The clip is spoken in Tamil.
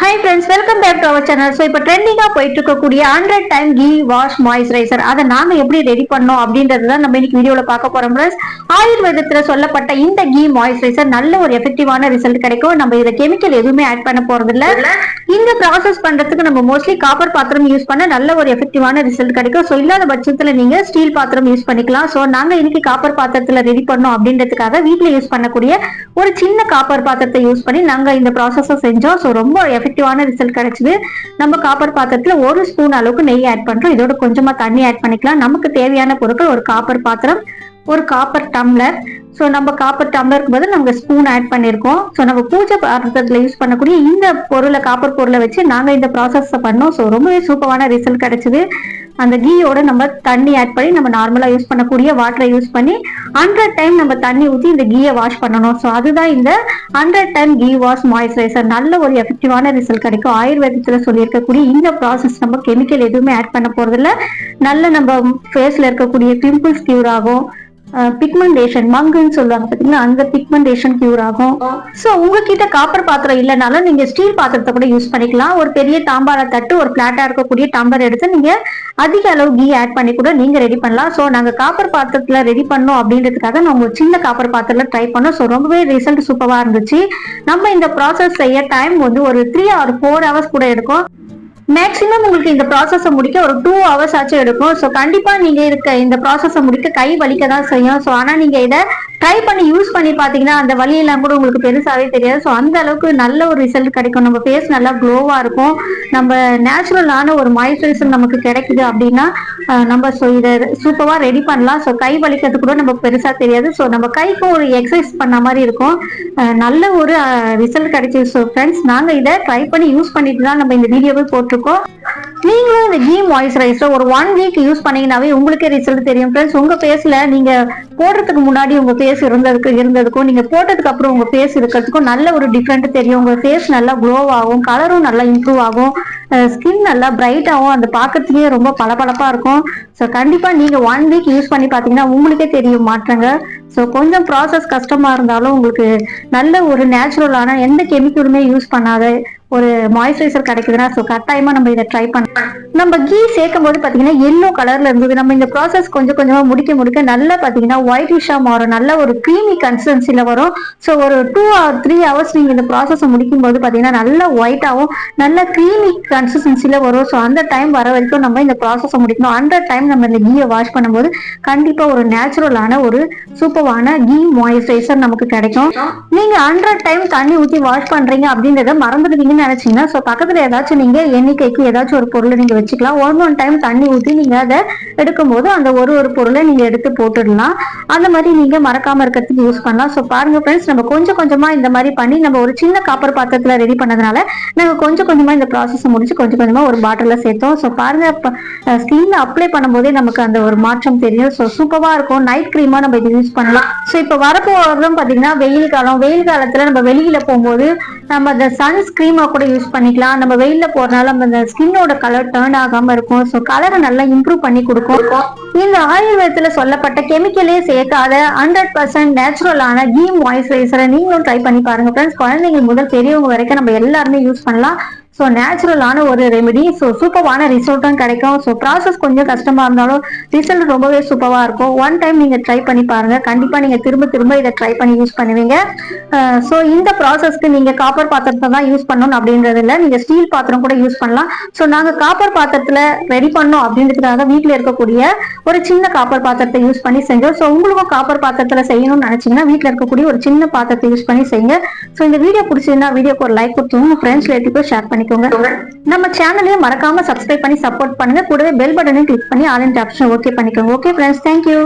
Hi friends welcome back to our channel so இப்போ ட்ரெண்டிங்காக போயிட்டு இருக்கக்கூடிய hundred time ghee wash moisturiser அதை நாங்க எப்படி ரெடி பண்ணோம் அப்படின்றது தான் நம்ம இன்னைக்கு வீடியோவில் பார்க்க போறோம் ஃப்ரெண்ட்ஸ் ஆயுர்வேதத்தில் சொல்லப்பட்ட இந்த கீ மாய்ஸ்சரைசர் நல்ல ஒரு எஃபெக்டிவான ரிசல்ட் கிடைக்கும். நம்ம இதை கெமிக்கல் எதுவுமே ஆட் பண்ண போறது இல்ல. இந்த ப்ராசஸ் பண்றதுக்கு நம்ம மோஸ்ட்லி காப்பர் பாத்திரம் யூஸ் பண்ண நல்ல ஒரு எஃபெக்டிவான ரிசல்ட் கிடைக்கும். ஸோ இல்லாத பட்சத்தில் நீங்க ஸ்டீல் பாத்திரம் யூஸ் பண்ணிக்கலாம். ஸோ நாங்க இன்னைக்கு காப்பர் பாத்திரத்தில் ரெடி பண்ணோம் அப்படின்றதுக்காக வீட்டில் யூஸ் பண்ணக்கூடிய ஒரு சின்ன காப்பர் பாத்திரத்தை யூஸ் பண்ணி நாங்க இந்த ப்ராசஸை செஞ்சோம். ஸோ ரொம்ப எஃபெக்டிவான ரிசல்ட் கிடைச்சிது. நம்ம காப்பர் பாத்திரத்துல ஒரு ஸ்பூன் அளவுக்கு நெய் ஆட் பண்றோம். இதோட கொஞ்சமா தண்ணி ஆட் பண்ணிக்கலாம். நமக்கு தேவையான பொருட்கள் ஒரு காப்பர் பாத்திரம் ஒரு காப்பர் டம்ளர் ஸோ நம்ம காப்பர் டம்ளருக்கு பதில் நம்ம ஸ்பூன் ஆட் பண்ணியிருக்கோம். ஸோ நம்ம பூஜை பாத்திரத்தில் யூஸ் பண்ணக்கூடிய இந்த பொருளை காப்பர் பொருளை வச்சு நாங்கள் இந்த ப்ராசஸை பண்ணோம். ஸோ ரொம்பவே சூப்பரான ரிசல்ட் கிடைச்சிது. அந்த கீயோட நம்ம தண்ணி ஆட் பண்ணி நம்ம நார்மலாக யூஸ் பண்ணக்கூடிய வாட்டரை யூஸ் பண்ணி ஹண்ட்ரட் டைம் நம்ம தண்ணி ஊற்றி இந்த கீயை வாஷ் பண்ணணும். ஸோ அதுதான் இந்த hundred time ghee wash moisturiser நல்ல ஒரு எஃபெக்டிவான ரிசல்ட் கிடைக்கும். ஆயுர்வேதத்தில் சொல்லியிருக்கக்கூடிய இந்த ப்ராசஸ் நம்ம கெமிக்கல் எதுவுமே ஆட் பண்ண போகிறதில்ல நல்ல நம்ம ஃபேஸில் இருக்கக்கூடிய பிம்பிள்ஸ் கியூர் ஆகும். பிக்மெண்டேஷன் மங்குன்னு சொல்லுவாங்க பாத்தீங்களா? அந்த பிக்மெண்டேஷன் கியூர் ஆகும். ஸோ உங்ககிட்ட காப்பர் பாத்திரம் இல்லைனாலும் நீங்க ஸ்டீல் பாத்திரத்தை கூட யூஸ் பண்ணிக்கலாம். ஒரு பெரிய தாம்பாள தட்டு ஒரு பிளாட்டா இருக்கக்கூடிய டம்ளர் எடுத்து நீங்க அதிக அளவு கீ ஆட் பண்ணி கூட நீங்க ரெடி பண்ணலாம். ஸோ நாங்க காப்பர் பாத்திரத்துல ரெடி பண்ணோம் அப்படின்றதுக்காக நாங்க ஒரு சின்ன காப்பர் பாத்திரத்துல ட்ரை பண்ணோம். ஸோ ரொம்பவே ரிசல்ட் சூப்பரா இருந்துச்சு. நம்ம இந்த ப்ராசஸ் செய்ய டைம் வந்து ஒரு த்ரீ ஆர் ஃபோர் ஹவர்ஸ் கூட எடுக்கும். மேக்ஸிமம் உங்களுக்கு இந்த ப்ராசஸை முடிக்க ஒரு டூ ஹவர்ஸ் ஆச்சும் எடுக்கும். ஸோ கண்டிப்பா நீங்க இருக்க இந்த ப்ராசஸை முடிக்க கை வலிக்க தான் செய்யும். ஸோ ஆனா நீங்க இதை ட்ரை பண்ணி யூஸ் பண்ணி பாத்தீங்கன்னா அந்த வலி எல்லாம் கூட உங்களுக்கு பெருசாவே தெரியாது. ஸோ அந்த அளவுக்கு நல்ல ஒரு ரிசல்ட் கிடைக்கும். நம்ம ஃபேஸ் நல்லா க்ளோவா இருக்கும். நம்ம நேச்சுரலான ஒரு மாய்ஸ்சரைசர் நமக்கு கிடைக்குது அப்படின்னா நம்ம ஸோ இதை சூப்பராக ரெடி பண்ணலாம். ஸோ கை வலிக்கிறது கூட நம்ம பெருசா தெரியாது. ஸோ நம்ம கைக்கும் ஒரு எக்ஸசைஸ் பண்ண மாதிரி இருக்கும். நல்ல ஒரு ரிசல்ட் கிடைச்சிது. ஸோ ஃப்ரெண்ட்ஸ் நாங்கள் இதை ட்ரை பண்ணி யூஸ் பண்ணிட்டு தான் நம்ம இந்த வீடியோவே போட்டிருக்கோம். நீங்களும் இந்த கீ மாய்ஸ்சரைசர் ஒரு ஒன் வீக் யூஸ் பண்ணீங்கன்னாவே உங்களுக்கே ரிசல்ட் தெரியும். ஃப்ரெண்ட்ஸ் உங்க ஃபேஸ்ல நீங்க போடுறதுக்கு முன்னாடி உங்க ஃபேஸ் இருந்ததுக்கு இருந்ததுக்கும் நீங்க போட்டதுக்கு அப்புறம் உங்க ஃபேஸ் இருக்கிறதுக்கும் நல்ல ஒரு டிஃப்ரெண்ட் தெரியும். உங்க ஃபேஸ் நல்லா க்ளோ ஆகும் கலரும் நல்லா இம்ப்ரூவ் ஆகும். ஸ்கின் நல்லா பிரைட் ஆகும் அந்த பார்க்கறதுலேயே ரொம்ப பளபளப்பாக இருக்கும். ஸோ கண்டிப்பாக நீங்கள் ஒன் வீக் யூஸ் பண்ணி பார்த்தீங்கன்னா உங்களுக்கே தெரியும் மாற்றங்க. ஸோ கொஞ்சம் ப்ராசஸ் கஷ்டமாக இருந்தாலும் உங்களுக்கு நல்ல ஒரு நேச்சுரலான எந்த கெமிக்கலுமே யூஸ் பண்ணாத ஒரு மாய்ஸ்சரைசர் கிடைக்குதுன்னா ஸோ கட்டாயமா நம்ம இதை ட்ரை பண்ணலாம் நம்ம கீ சேர்க்கும் போது பாத்தீங்கன்னா எல்லோ கலர்ல இருந்தது. நம்ம இந்த ப்ராசஸ் கொஞ்சம் கொஞ்சமா முடிக்க முடிக்க நல்லா பாத்தீங்கன்னா ஒயிட்டிஷா மாறும். நல்ல ஒரு க்ரீமி கன்சிஸ்டன்சில வரும். ஸோ ஒரு டூ ஆர் த்ரீ ஹவர்ஸ் நீங்க இந்த ப்ராசஸை முடிக்கும் போது பாத்தீங்கன்னா நல்ல ஒயிட்டாவும் நல்ல க்ரீமி கன்சிஸ்டன்சில வரும். ஸோ அந்த டைம் வர வரைக்கும் நம்ம இந்த ப்ராசஸை முடிக்கணும். அந்த டைம் நம்ம இந்த கீயை வாஷ் பண்ணும்போது கண்டிப்பா ஒரு நேச்சுரலான ஒரு சூப்பரான கீ மாய்ஸ்சரைசர் நமக்கு கிடைக்கும். நீங்க ஹண்ட்ரட் டைம் தண்ணி ஊற்றி வாஷ் பண்றீங்க அப்படின்றத மறந்துடுவீங்க. அப்படின்னு நினைச்சீங்கன்னா ஸோ பக்கத்துல ஏதாச்சும் நீங்க எண்ணிக்கைக்கு ஏதாச்சும் ஒரு பொருளை நீங்க வச்சுக்கலாம். ஒன் ஒன் டைம் தண்ணி ஊற்றி நீங்க அதை எடுக்கும்போது அந்த ஒரு ஒரு பொருளை நீங்க எடுத்து போட்டுடலாம். அந்த மாதிரி நீங்க மறக்காம இருக்கிறதுக்கு யூஸ் பண்ணலாம். ஸோ பாருங்க ஃப்ரெண்ட்ஸ் நம்ம கொஞ்சம் கொஞ்சமா இந்த மாதிரி பண்ணி நம்ம ஒரு சின்ன காப்பர் பாத்திரத்துல ரெடி பண்ணதுனால நாங்க கொஞ்சம் கொஞ்சமா இந்த ப்ராசஸ் முடிச்சு கொஞ்சம் கொஞ்சமா ஒரு பாட்டில சேர்த்தோம். ஸோ பாருங்க ஸ்கின்ல அப்ளை பண்ணும்போதே நமக்கு அந்த ஒரு மாற்றம் தெரியும். ஸோ சூப்பரா இருக்கும். நைட் கிரீமா நம்ம இது யூஸ் பண்ணலாம். ஸோ இப்போ வரப்போறதும் பாத்தீங்கன்னா வெயில் காலம். வெயில் காலத்துல நம்ம வெளியில போகும்போது நம்ம அந்த சன்ஸ்கிரீமா கூட யூஸ் பண்ணிக்கலாம். நம்ம வெயில்ல போகிறனால நம்ம அந்த ஸ்கின்னோட கலர் டேர்ன் ஆகாம இருக்கும். ஸோ கலரை நல்லா இம்ப்ரூவ் பண்ணி கொடுக்கும். இந்த ஆயுர்வேதத்துல சொல்லப்பட்ட கெமிக்கலே சேர்க்காத ஹண்ட்ரட் பர்சன்ட் நேச்சுரலான கீ மாய்ஸ்சரைசரை நீங்களும் ட்ரை பண்ணி பாருங்க. ஃப்ரெண்ட்ஸ் குழந்தைங்க முதல் பெரியவங்க வரைக்கும் நம்ம எல்லாருமே யூஸ் பண்ணலாம். ஸோ நேச்சுரலான ஒரு ரெமெடி ஸோ சூப்பரான ரிசல்ட்டும் கிடைக்கும். ஸோ ப்ராசஸ் கொஞ்சம் கஷ்டமாக இருந்தாலும் ரிசல்ட் ரொம்பவே சூப்பராக இருக்கும். ஒன் டைம் நீங்கள் ட்ரை பண்ணி பாருங்க. கண்டிப்பாக நீங்கள் திரும்ப திரும்ப இதை ட்ரை பண்ணி யூஸ் பண்ணுவீங்க. ஸோ இந்த ப்ராசஸ்க்கு நீங்கள் காப்பர் பாத்திரத்தை தான் யூஸ் பண்ணணும் அப்படின்றது இல்லை. நீங்கள் ஸ்டீல் பாத்திரம் கூட யூஸ் பண்ணலாம். ஸோ நாங்கள் காப்பர் பாத்திரத்தில் ரெடி பண்ணோம் அப்படின்றதுக்காக வீட்டில் இருக்கக்கூடிய ஒரு சின்ன காப்பர் பாத்திரத்தை யூஸ் பண்ணி செஞ்சோம். ஸோ உங்களுக்கும் காப்பர் பாத்திரத்தில் செய்யணும்னு நினச்சிங்கன்னா வீட்டில் இருக்கக்கூடிய ஒரு சின்ன பாத்திரத்தை யூஸ் பண்ணி செய்யுங்க. ஸோ இந்த வீடியோ பிடிச்சிருந்தா வீடியோக்கு ஒரு லைக் கொடுத்து ஃப்ரெண்ட்ஸ் ரிலேட்டிவ்க்கு ஷேர் பண்ணி பண்ணிக்கோங்க. நம்ம சேனலையும் மறக்காம சப்ஸ்கிரைப் பண்ணி சப்போர்ட் பண்ணுங்க. கூடவே பெல் பட்டனையும் கிளிக் பண்ணி ஆல் இன் ஆப்ஷன் ஓகே பண்ணிக்கோங்க. Okay friends thank you